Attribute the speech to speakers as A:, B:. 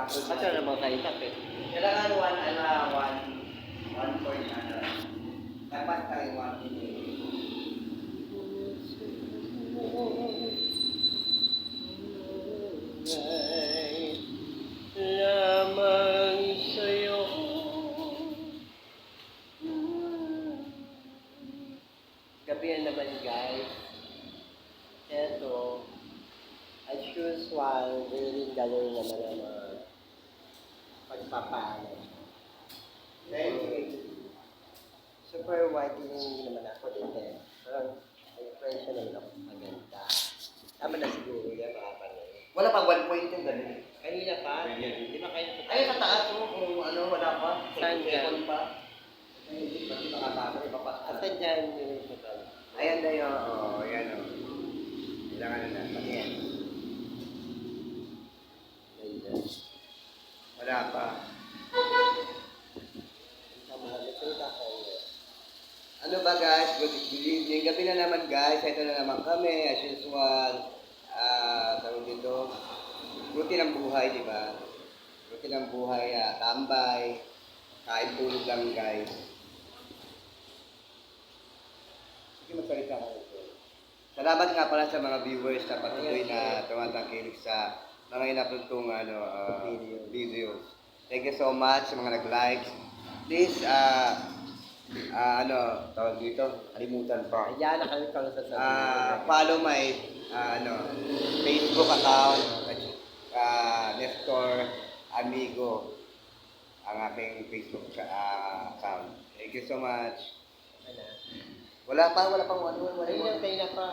A: Kasi wala namang kaitap eh.
B: Kailangan one, ano, one, one point, ano. Dapat tayo one.
A: Gabi na naman guys. Eto, as usual, rin gano'n naman ang
B: Thank you.
A: Super white din naman ako din eh. Parang impression naman ako maganda. Tama na siguro yan mga panoy.
B: Wala pang one point yung ganun.
A: Kanina pa, di ba kayo
B: Ay, sa taas mo, kung ano, wala pa.
A: Saan dyan?
B: pa. Hindi pa, hindi pa.
A: Asan dyan yung?
B: Ayan na yun, oo, yan o. Kailangan na na, yan.
A: Ayan.
B: Wala pa. Ano ba guys, good good evening. Gabi na naman guys, ito na naman kami, as usual. Ah, tawag dito, routine ng buhay, di ba? Routine ng buhay, ah, tambay, kain tulog lang guys. Sige, magsalita nito. Salamat nga pala sa mga viewers na patuloy na tumatangkilik sa mga in-upload kong ano, ah,
A: Video.
B: videos. Thank you so much sa mga nag-like. Please, ah, ah, ano, tawag dito, kalimutan pa.
A: Ayan na kayo kang sasabihin.
B: Ah, follow my ah, ano, Facebook account, ah, Nestor Amigo, ang aking Facebook ah, account. Thank you so much. Wala pa, wala pang wala
A: Ayun
B: pa.
A: yung kayo na pa.